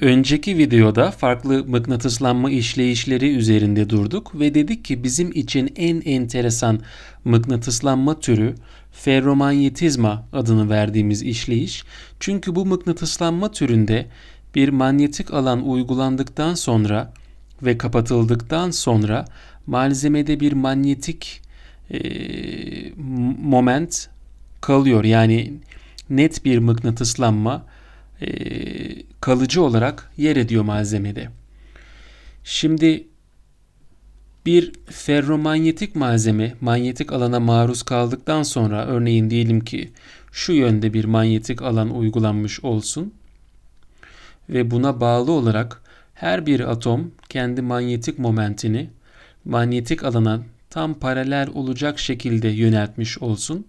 Önceki videoda farklı mıknatıslanma işleyişleri üzerinde durduk ve dedik ki bizim için en enteresan mıknatıslanma türü ferromanyetizma adını verdiğimiz işleyiş. Çünkü bu mıknatıslanma türünde bir manyetik alan uygulandıktan sonra ve kapatıldıktan sonra malzemede bir manyetik e, moment kalıyor. Yani net bir mıknatıslanma e, kalıcı olarak yer ediyor malzemede. Şimdi bir ferromanyetik malzeme manyetik alana maruz kaldıktan sonra örneğin diyelim ki şu yönde bir manyetik alan uygulanmış olsun ve buna bağlı olarak her bir atom kendi manyetik momentini manyetik alana tam paralel olacak şekilde yöneltmiş olsun.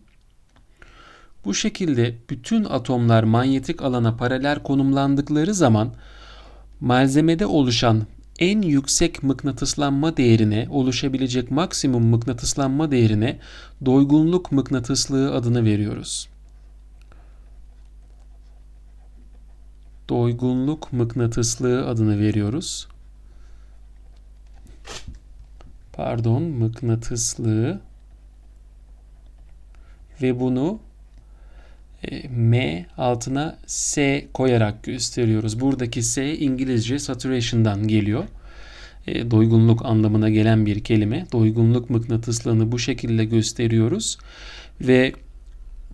Bu şekilde bütün atomlar manyetik alana paralel konumlandıkları zaman malzemede oluşan en yüksek mıknatıslanma değerine, oluşabilecek maksimum mıknatıslanma değerine doygunluk mıknatıslığı adını veriyoruz. Doygunluk mıknatıslığı adını veriyoruz. Pardon, mıknatıslığı ve bunu M altına S koyarak gösteriyoruz. Buradaki S İngilizce saturation'dan geliyor. E, doygunluk anlamına gelen bir kelime. Doygunluk mıknatıslığını bu şekilde gösteriyoruz. Ve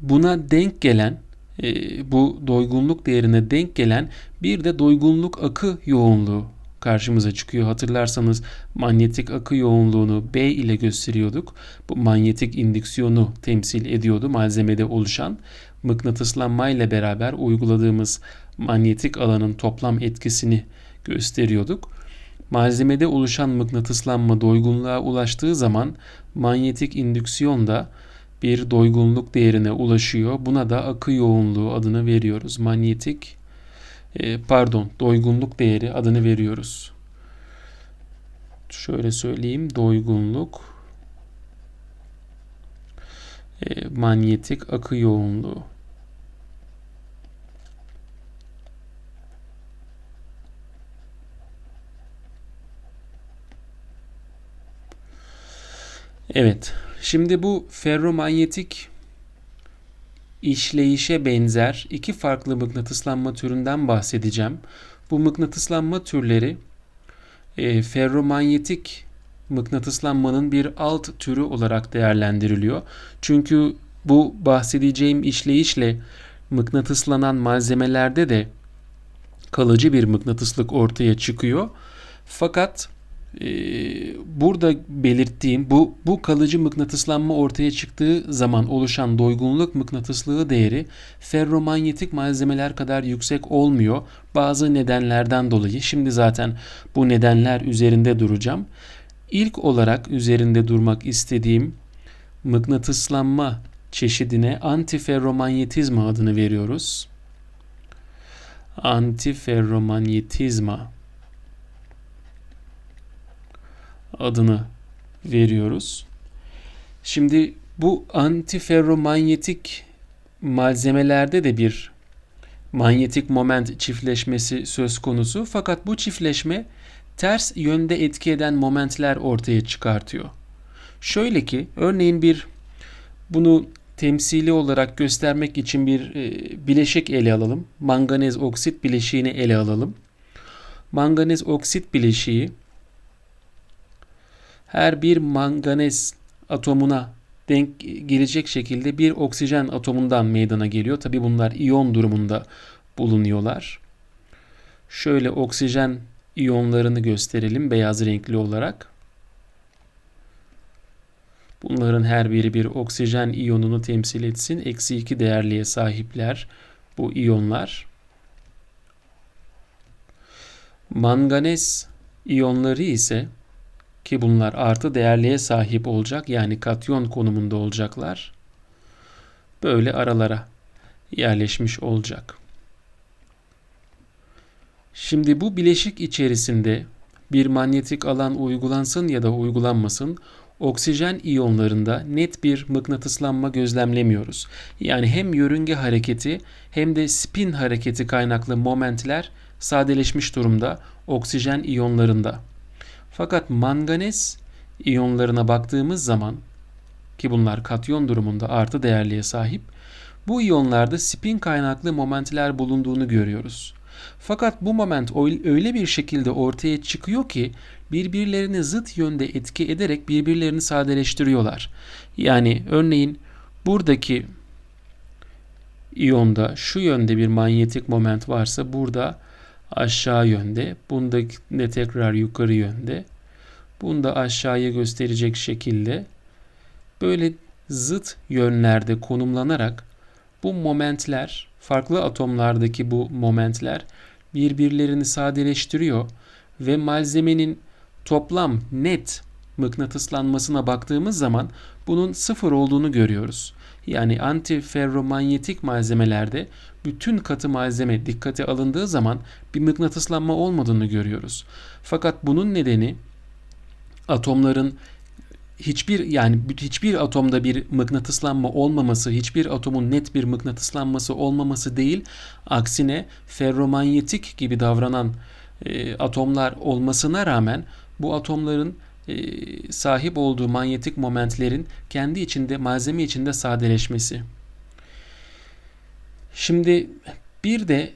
buna denk gelen e, bu doygunluk değerine denk gelen bir de doygunluk akı yoğunluğu karşımıza çıkıyor. Hatırlarsanız manyetik akı yoğunluğunu B ile gösteriyorduk. Bu manyetik indüksiyonu temsil ediyordu malzemede oluşan mıknatıslanma ile beraber uyguladığımız manyetik alanın toplam etkisini gösteriyorduk. Malzemede oluşan mıknatıslanma doygunluğa ulaştığı zaman manyetik indüksiyon da bir doygunluk değerine ulaşıyor. Buna da akı yoğunluğu adını veriyoruz. Manyetik pardon doygunluk değeri adını veriyoruz. Şöyle söyleyeyim doygunluk e, manyetik akı yoğunluğu. Evet. Şimdi bu ferromanyetik işleyişe benzer iki farklı mıknatıslanma türünden bahsedeceğim. Bu mıknatıslanma türleri e, ferromanyetik mıknatıslanmanın bir alt türü olarak değerlendiriliyor. Çünkü bu bahsedeceğim işleyişle mıknatıslanan malzemelerde de kalıcı bir mıknatıslık ortaya çıkıyor. Fakat burada belirttiğim bu bu kalıcı mıknatıslanma ortaya çıktığı zaman oluşan doygunluk mıknatıslığı değeri ferromanyetik malzemeler kadar yüksek olmuyor. Bazı nedenlerden dolayı. Şimdi zaten bu nedenler üzerinde duracağım. İlk olarak üzerinde durmak istediğim mıknatıslanma çeşidine antiferromanyetizma adını veriyoruz. Antiferromanyetizma adını veriyoruz. Şimdi bu antiferromanyetik malzemelerde de bir manyetik moment çiftleşmesi söz konusu. Fakat bu çiftleşme ters yönde etki eden momentler ortaya çıkartıyor. Şöyle ki örneğin bir bunu temsili olarak göstermek için bir e, bileşik ele alalım. Manganez oksit bileşiğini ele alalım. Manganez oksit bileşiği her bir manganez atomuna denk gelecek şekilde bir oksijen atomundan meydana geliyor. Tabi bunlar iyon durumunda bulunuyorlar. Şöyle oksijen iyonlarını gösterelim beyaz renkli olarak. Bunların her biri bir oksijen iyonunu temsil etsin. Eksi 2 değerliğe sahipler bu iyonlar. Manganez iyonları ise ki bunlar artı değerliğe sahip olacak yani katyon konumunda olacaklar. Böyle aralara yerleşmiş olacak. Şimdi bu bileşik içerisinde bir manyetik alan uygulansın ya da uygulanmasın oksijen iyonlarında net bir mıknatıslanma gözlemlemiyoruz. Yani hem yörünge hareketi hem de spin hareketi kaynaklı momentler sadeleşmiş durumda oksijen iyonlarında. Fakat manganez iyonlarına baktığımız zaman ki bunlar katyon durumunda artı değerliğe sahip bu iyonlarda spin kaynaklı momentler bulunduğunu görüyoruz. Fakat bu moment öyle bir şekilde ortaya çıkıyor ki birbirlerini zıt yönde etki ederek birbirlerini sadeleştiriyorlar. Yani örneğin buradaki iyonda şu yönde bir manyetik moment varsa burada aşağı yönde, bunda ne tekrar yukarı yönde, bunda aşağıya gösterecek şekilde böyle zıt yönlerde konumlanarak bu momentler, farklı atomlardaki bu momentler birbirlerini sadeleştiriyor ve malzemenin toplam net mıknatıslanmasına baktığımız zaman bunun sıfır olduğunu görüyoruz. Yani antiferromanyetik malzemelerde bütün katı malzeme dikkate alındığı zaman bir mıknatıslanma olmadığını görüyoruz. Fakat bunun nedeni atomların hiçbir yani hiçbir atomda bir mıknatıslanma olmaması, hiçbir atomun net bir mıknatıslanması olmaması değil, aksine ferromanyetik gibi davranan e, atomlar olmasına rağmen bu atomların sahip olduğu manyetik momentlerin kendi içinde malzeme içinde sadeleşmesi. Şimdi bir de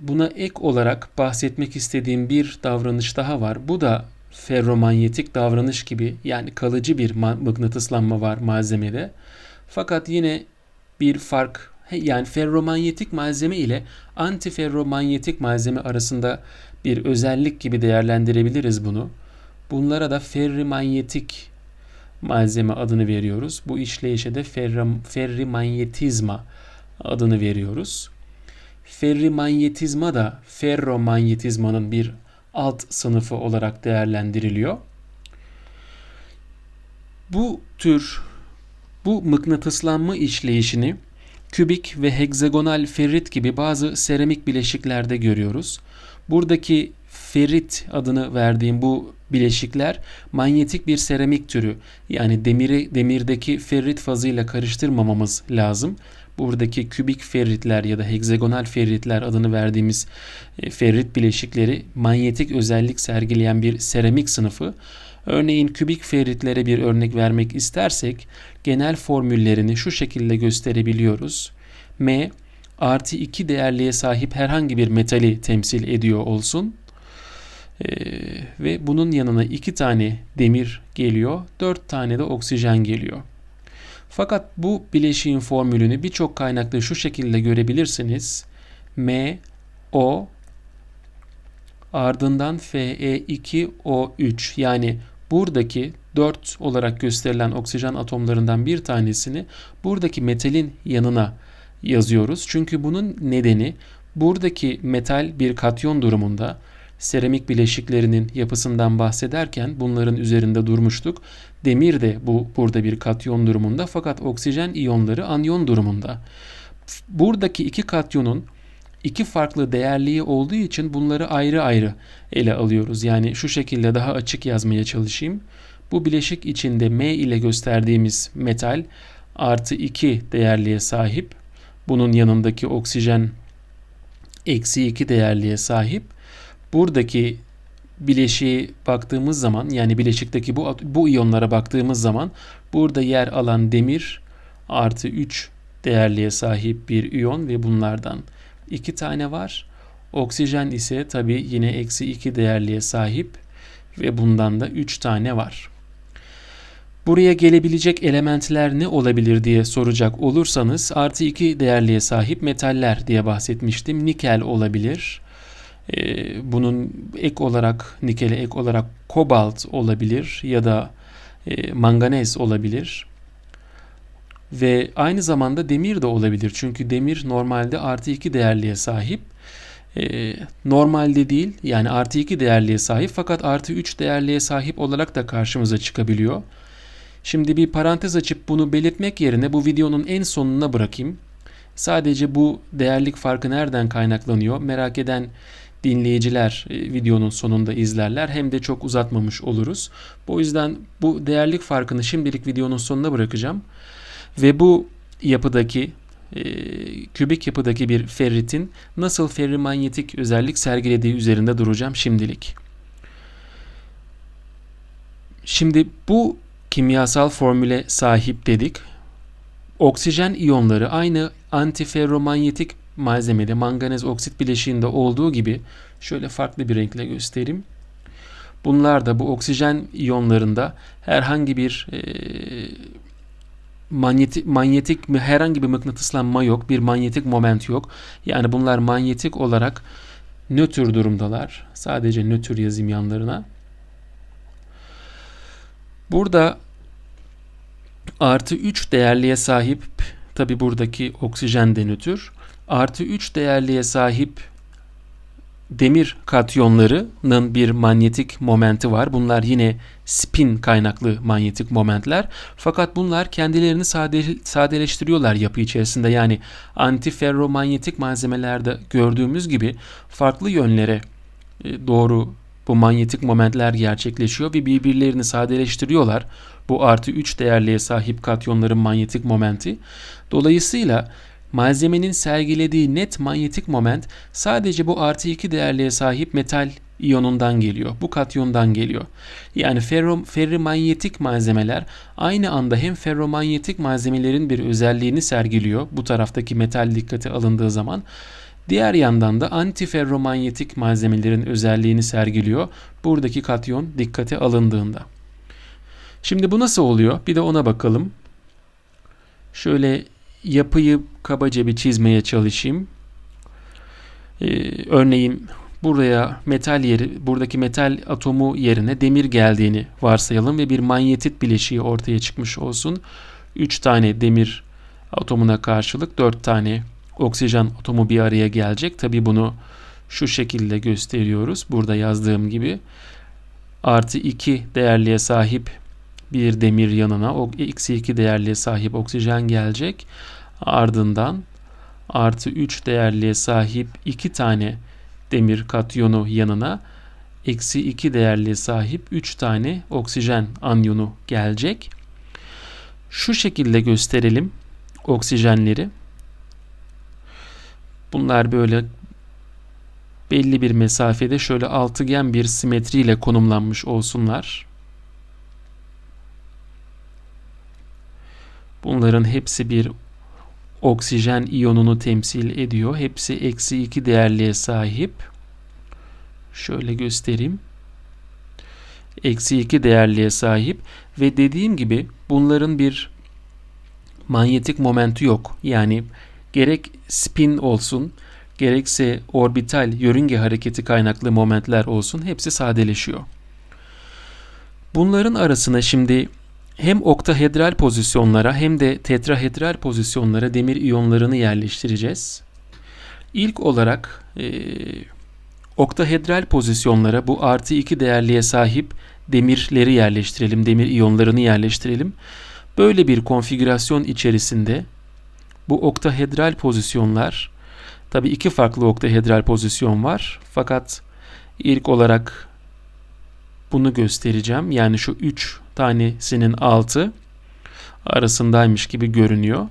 buna ek olarak bahsetmek istediğim bir davranış daha var. Bu da ferromanyetik davranış gibi yani kalıcı bir mıknatıslanma var malzemede. Fakat yine bir fark yani ferromanyetik malzeme ile antiferromanyetik malzeme arasında bir özellik gibi değerlendirebiliriz bunu. Bunlara da ferrimanyetik malzeme adını veriyoruz. Bu işleyişe de ferrimanyetizma adını veriyoruz. Ferrimanyetizma da ferromanyetizmanın bir alt sınıfı olarak değerlendiriliyor. Bu tür bu mıknatıslanma işleyişini kübik ve hegzagonal ferrit gibi bazı seramik bileşiklerde görüyoruz. Buradaki ferit adını verdiğim bu bileşikler manyetik bir seramik türü. Yani demiri demirdeki ferrit fazıyla karıştırmamamız lazım. Buradaki kübik ferritler ya da hegzagonal ferritler adını verdiğimiz e, ferrit bileşikleri manyetik özellik sergileyen bir seramik sınıfı. Örneğin kübik ferritlere bir örnek vermek istersek genel formüllerini şu şekilde gösterebiliyoruz. M artı 2 değerliğe sahip herhangi bir metali temsil ediyor olsun. Ee, ve bunun yanına 2 tane demir geliyor, 4 tane de oksijen geliyor. Fakat bu bileşiğin formülünü birçok kaynakta şu şekilde görebilirsiniz. M, O, ardından Fe2O3 yani buradaki 4 olarak gösterilen oksijen atomlarından bir tanesini buradaki metalin yanına yazıyoruz. Çünkü bunun nedeni buradaki metal bir katyon durumunda seramik bileşiklerinin yapısından bahsederken bunların üzerinde durmuştuk. Demir de bu burada bir katyon durumunda fakat oksijen iyonları anyon durumunda. Buradaki iki katyonun iki farklı değerliği olduğu için bunları ayrı ayrı ele alıyoruz. Yani şu şekilde daha açık yazmaya çalışayım. Bu bileşik içinde M ile gösterdiğimiz metal artı 2 değerliğe sahip. Bunun yanındaki oksijen eksi 2 değerliğe sahip. Buradaki bileşiğe baktığımız zaman yani bileşikteki bu, bu iyonlara baktığımız zaman burada yer alan demir artı 3 değerliğe sahip bir iyon ve bunlardan 2 tane var. Oksijen ise tabi yine eksi 2 değerliğe sahip ve bundan da 3 tane var. Buraya gelebilecek elementler ne olabilir diye soracak olursanız artı 2 değerliğe sahip metaller diye bahsetmiştim. Nikel olabilir, bunun ek olarak nikele ek olarak kobalt olabilir ya da e, manganez olabilir. Ve aynı zamanda demir de olabilir. Çünkü demir normalde artı 2 değerliğe sahip. E, normalde değil yani artı 2 değerliğe sahip fakat artı 3 değerliğe sahip olarak da karşımıza çıkabiliyor. Şimdi bir parantez açıp bunu belirtmek yerine bu videonun en sonuna bırakayım. Sadece bu değerlik farkı nereden kaynaklanıyor merak eden dinleyiciler e, videonun sonunda izlerler hem de çok uzatmamış oluruz. Bu yüzden bu değerlik farkını şimdilik videonun sonuna bırakacağım. Ve bu yapıdaki e, kübik yapıdaki bir ferritin nasıl ferrimanyetik özellik sergilediği üzerinde duracağım şimdilik. Şimdi bu kimyasal formüle sahip dedik. Oksijen iyonları aynı antiferromanyetik malzemede manganez oksit bileşiğinde olduğu gibi şöyle farklı bir renkle göstereyim. Bunlar da bu oksijen iyonlarında herhangi bir e, manyetik, manyetik herhangi bir mıknatıslanma yok, bir manyetik moment yok. Yani bunlar manyetik olarak nötr durumdalar. Sadece nötr yazayım yanlarına. Burada artı 3 değerliye sahip tabi buradaki oksijen de nötr. Artı 3 değerliye sahip demir katyonlarının bir manyetik momenti var. Bunlar yine spin kaynaklı manyetik momentler. Fakat bunlar kendilerini sade, sadeleştiriyorlar yapı içerisinde. Yani antiferromanyetik malzemelerde gördüğümüz gibi farklı yönlere e, doğru bu manyetik momentler gerçekleşiyor ve birbirlerini sadeleştiriyorlar. Bu artı 3 değerliğe sahip katyonların manyetik momenti. Dolayısıyla malzemenin sergilediği net manyetik moment sadece bu artı 2 değerliğe sahip metal iyonundan geliyor. Bu katyondan geliyor. Yani ferro, ferrimanyetik malzemeler aynı anda hem ferromanyetik malzemelerin bir özelliğini sergiliyor. Bu taraftaki metal dikkate alındığı zaman Diğer yandan da antiferromanyetik malzemelerin özelliğini sergiliyor. Buradaki katyon dikkate alındığında. Şimdi bu nasıl oluyor? Bir de ona bakalım. Şöyle yapıyı kabaca bir çizmeye çalışayım. Ee, örneğin buraya metal yeri, buradaki metal atomu yerine demir geldiğini varsayalım ve bir manyetit bileşiği ortaya çıkmış olsun. 3 tane demir atomuna karşılık 4 tane oksijen atomu bir araya gelecek. Tabi bunu şu şekilde gösteriyoruz. Burada yazdığım gibi artı 2 değerliğe sahip bir demir yanına o eksi 2 değerliğe sahip oksijen gelecek. Ardından artı 3 değerliğe sahip 2 tane demir katyonu yanına eksi 2 değerliğe sahip 3 tane oksijen anyonu gelecek. Şu şekilde gösterelim oksijenleri. Bunlar böyle belli bir mesafede şöyle altıgen bir simetriyle konumlanmış olsunlar. Bunların hepsi bir oksijen iyonunu temsil ediyor. Hepsi eksi 2 değerliğe sahip. Şöyle göstereyim. Eksi 2 değerliğe sahip ve dediğim gibi bunların bir manyetik momenti yok. Yani gerek spin olsun, gerekse orbital yörünge hareketi kaynaklı momentler olsun hepsi sadeleşiyor. Bunların arasına şimdi hem oktahedral pozisyonlara hem de tetrahedral pozisyonlara demir iyonlarını yerleştireceğiz. İlk olarak e, oktahedral pozisyonlara bu artı 2 değerliğe sahip demirleri yerleştirelim, demir iyonlarını yerleştirelim. Böyle bir konfigürasyon içerisinde bu oktahedral pozisyonlar tabi iki farklı oktahedral pozisyon var. Fakat ilk olarak bunu göstereceğim. Yani şu 3 tanesinin altı arasındaymış gibi görünüyor.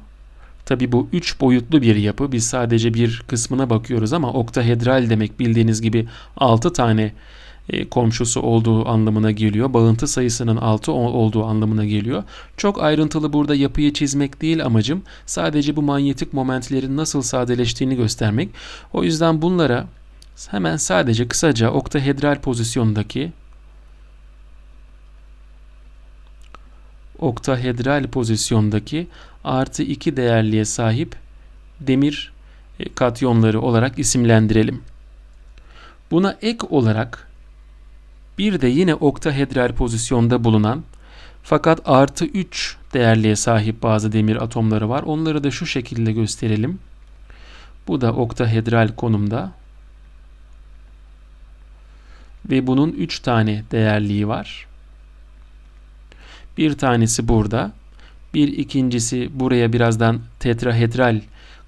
Tabi bu 3 boyutlu bir yapı. Biz sadece bir kısmına bakıyoruz ama oktahedral demek bildiğiniz gibi 6 tane e, komşusu olduğu anlamına geliyor. Bağıntı sayısının 6 olduğu anlamına geliyor. Çok ayrıntılı burada yapıyı çizmek değil amacım. Sadece bu manyetik momentlerin nasıl sadeleştiğini göstermek. O yüzden bunlara hemen sadece kısaca oktahedral pozisyondaki oktahedral pozisyondaki artı 2 değerliğe sahip demir e, katyonları olarak isimlendirelim. Buna ek olarak bir de yine oktahedral pozisyonda bulunan fakat artı 3 değerliğe sahip bazı demir atomları var. Onları da şu şekilde gösterelim. Bu da oktahedral konumda. Ve bunun 3 tane değerliği var. Bir tanesi burada. Bir ikincisi buraya birazdan tetrahedral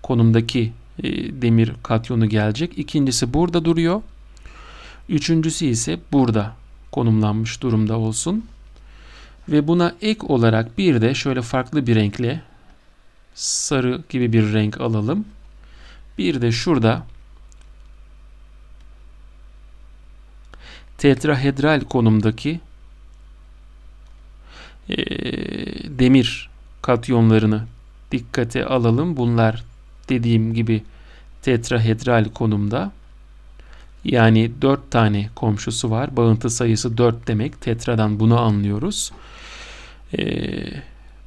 konumdaki e, demir katyonu gelecek. İkincisi burada duruyor. Üçüncüsü ise burada konumlanmış durumda olsun. Ve buna ek olarak bir de şöyle farklı bir renkle sarı gibi bir renk alalım. Bir de şurada tetrahedral konumdaki e, demir katyonlarını dikkate alalım. Bunlar dediğim gibi tetrahedral konumda. Yani 4 tane komşusu var. Bağıntı sayısı 4 demek. Tetradan bunu anlıyoruz. Ee,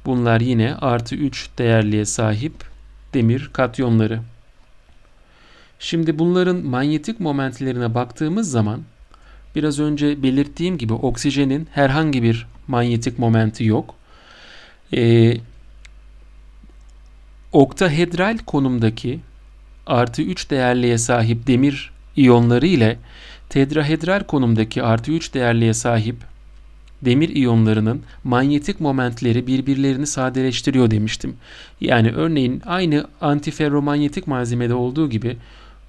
bunlar yine artı 3 değerliğe sahip demir katyonları. Şimdi bunların manyetik momentlerine baktığımız zaman biraz önce belirttiğim gibi oksijenin herhangi bir manyetik momenti yok. Ee, oktahedral konumdaki artı 3 değerliğe sahip demir iyonları ile tetrahedral konumdaki artı 3 değerliğe sahip demir iyonlarının manyetik momentleri birbirlerini sadeleştiriyor demiştim. Yani örneğin aynı antiferromanyetik malzemede olduğu gibi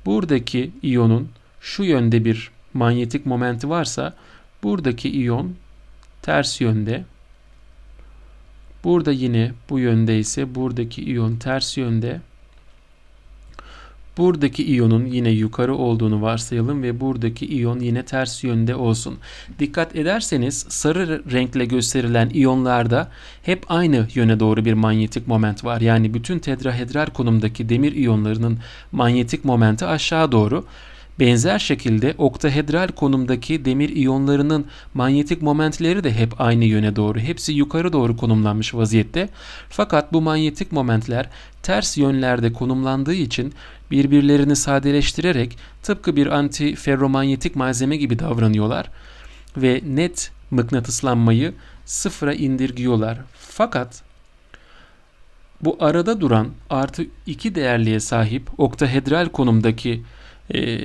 buradaki iyonun şu yönde bir manyetik momenti varsa buradaki iyon ters yönde. Burada yine bu yönde ise buradaki iyon ters yönde. Buradaki iyonun yine yukarı olduğunu varsayalım ve buradaki iyon yine ters yönde olsun. Dikkat ederseniz sarı renkle gösterilen iyonlarda hep aynı yöne doğru bir manyetik moment var. Yani bütün tetrahedral konumdaki demir iyonlarının manyetik momenti aşağı doğru. Benzer şekilde oktahedral konumdaki demir iyonlarının manyetik momentleri de hep aynı yöne doğru. Hepsi yukarı doğru konumlanmış vaziyette. Fakat bu manyetik momentler ters yönlerde konumlandığı için birbirlerini sadeleştirerek tıpkı bir anti ferromanyetik malzeme gibi davranıyorlar ve net mıknatıslanmayı sıfıra indirgiyorlar. Fakat bu arada duran artı 2 değerliğe sahip oktahedral konumdaki e,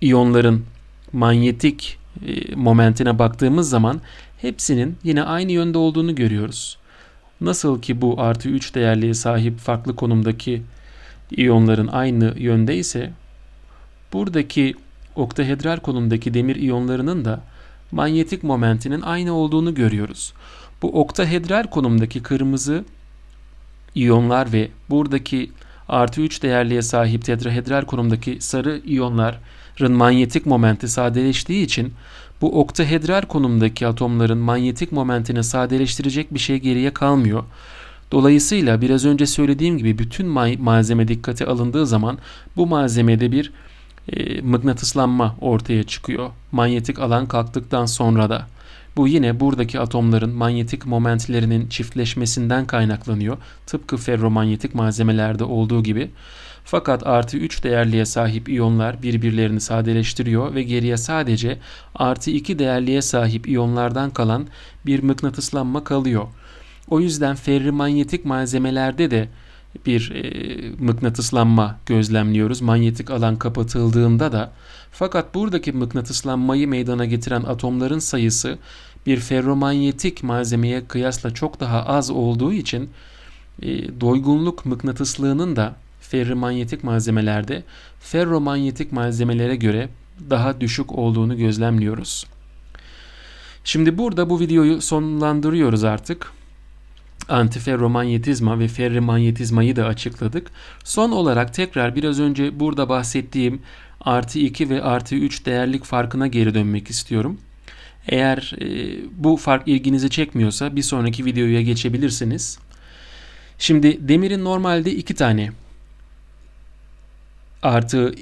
iyonların manyetik e, momentine baktığımız zaman hepsinin yine aynı yönde olduğunu görüyoruz. Nasıl ki bu artı 3 değerliğe sahip farklı konumdaki iyonların aynı yönde ise buradaki oktahedral konumdaki demir iyonlarının da manyetik momentinin aynı olduğunu görüyoruz. Bu oktahedral konumdaki kırmızı iyonlar ve buradaki artı 3 değerliğe sahip tetrahedral konumdaki sarı iyonların manyetik momenti sadeleştiği için bu oktahedral konumdaki atomların manyetik momentini sadeleştirecek bir şey geriye kalmıyor. Dolayısıyla biraz önce söylediğim gibi bütün malzeme dikkate alındığı zaman bu malzemede bir e, mıknatıslanma ortaya çıkıyor. Manyetik alan kalktıktan sonra da. Bu yine buradaki atomların manyetik momentlerinin çiftleşmesinden kaynaklanıyor. Tıpkı ferromanyetik malzemelerde olduğu gibi. Fakat artı 3 değerliğe sahip iyonlar birbirlerini sadeleştiriyor ve geriye sadece artı 2 değerliğe sahip iyonlardan kalan bir mıknatıslanma kalıyor. O yüzden ferrimanyetik malzemelerde de bir e, mıknatıslanma gözlemliyoruz. Manyetik alan kapatıldığında da fakat buradaki mıknatıslanmayı meydana getiren atomların sayısı bir ferromanyetik malzemeye kıyasla çok daha az olduğu için e, doygunluk mıknatıslığının da ferromanyetik malzemelerde ferromanyetik malzemelere göre daha düşük olduğunu gözlemliyoruz. Şimdi burada bu videoyu sonlandırıyoruz artık antiferromanyetizma ve ferrimanyetizmayı da açıkladık. Son olarak tekrar biraz önce burada bahsettiğim artı 2 ve artı 3 değerlik farkına geri dönmek istiyorum. Eğer e, bu fark ilginizi çekmiyorsa bir sonraki videoya geçebilirsiniz. Şimdi demirin normalde iki tane artı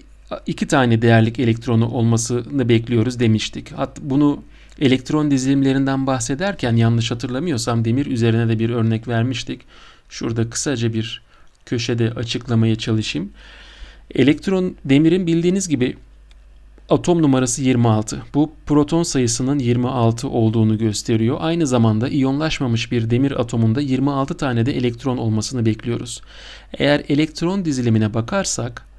iki tane değerlik elektronu olmasını bekliyoruz demiştik. Hatta bunu Elektron dizilimlerinden bahsederken yanlış hatırlamıyorsam demir üzerine de bir örnek vermiştik. Şurada kısaca bir köşede açıklamaya çalışayım. Elektron demirin bildiğiniz gibi atom numarası 26. Bu proton sayısının 26 olduğunu gösteriyor. Aynı zamanda iyonlaşmamış bir demir atomunda 26 tane de elektron olmasını bekliyoruz. Eğer elektron dizilimine bakarsak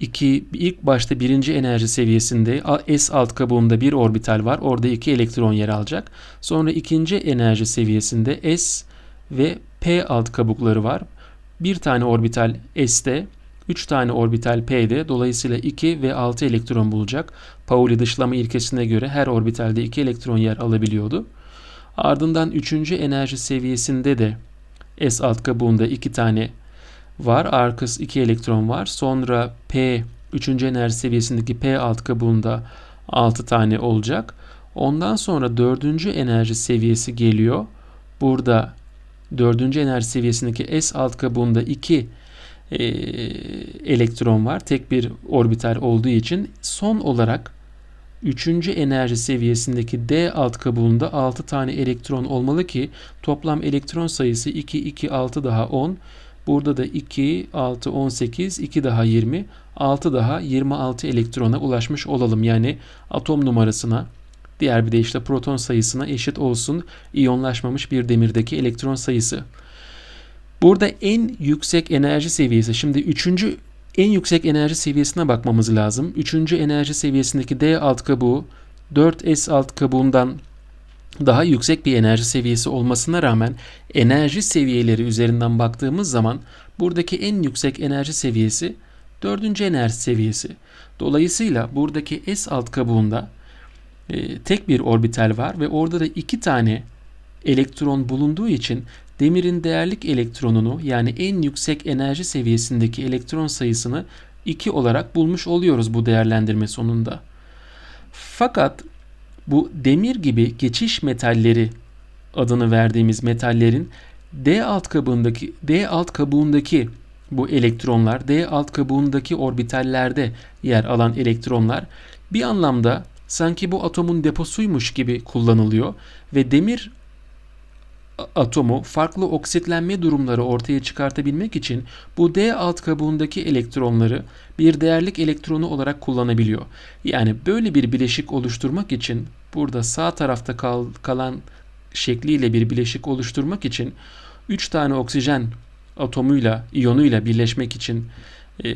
2 ilk başta birinci enerji seviyesinde S alt kabuğunda bir orbital var. Orada iki elektron yer alacak. Sonra ikinci enerji seviyesinde S ve P alt kabukları var. Bir tane orbital S'te, 3 tane orbital P'de dolayısıyla 2 ve 6 elektron bulacak. Pauli dışlama ilkesine göre her orbitalde 2 elektron yer alabiliyordu. Ardından 3. enerji seviyesinde de S alt kabuğunda iki tane var. Arkası iki elektron var. Sonra P 3. enerji seviyesindeki P alt kabuğunda 6 tane olacak. Ondan sonra 4. enerji seviyesi geliyor. Burada 4. enerji seviyesindeki S alt kabuğunda 2 e, elektron var. Tek bir orbital olduğu için son olarak 3. enerji seviyesindeki D alt kabuğunda 6 tane elektron olmalı ki toplam elektron sayısı 2 2 6 daha 10. Burada da 2 6 18 2 daha 20 6 daha 26 elektrona ulaşmış olalım. Yani atom numarasına diğer bir deyişle proton sayısına eşit olsun iyonlaşmamış bir demirdeki elektron sayısı. Burada en yüksek enerji seviyesi şimdi üçüncü en yüksek enerji seviyesine bakmamız lazım. Üçüncü enerji seviyesindeki D alt kabuğu 4S alt kabuğundan daha yüksek bir enerji seviyesi olmasına rağmen enerji seviyeleri üzerinden baktığımız zaman buradaki en yüksek enerji seviyesi dördüncü enerji seviyesi. Dolayısıyla buradaki S alt kabuğunda e, tek bir orbital var ve orada da iki tane elektron bulunduğu için demirin değerlik elektronunu yani en yüksek enerji seviyesindeki elektron sayısını 2 olarak bulmuş oluyoruz bu değerlendirme sonunda. Fakat bu demir gibi geçiş metalleri adını verdiğimiz metallerin D alt kabuğundaki D alt kabuğundaki bu elektronlar D alt kabuğundaki orbitallerde yer alan elektronlar bir anlamda sanki bu atomun deposuymuş gibi kullanılıyor ve demir atomu farklı oksitlenme durumları ortaya çıkartabilmek için bu D alt kabuğundaki elektronları bir değerlik elektronu olarak kullanabiliyor. Yani böyle bir bileşik oluşturmak için burada sağ tarafta kal, kalan şekliyle bir bileşik oluşturmak için 3 tane oksijen atomuyla, iyonuyla birleşmek için e,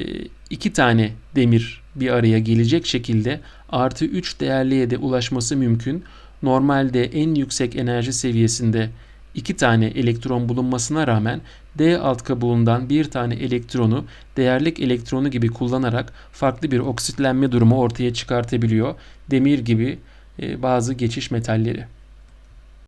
iki tane demir bir araya gelecek şekilde artı 3 değerliğe de ulaşması mümkün. Normalde en yüksek enerji seviyesinde iki tane elektron bulunmasına rağmen D alt kabuğundan bir tane elektronu değerlik elektronu gibi kullanarak farklı bir oksitlenme durumu ortaya çıkartabiliyor. Demir gibi e, bazı geçiş metalleri.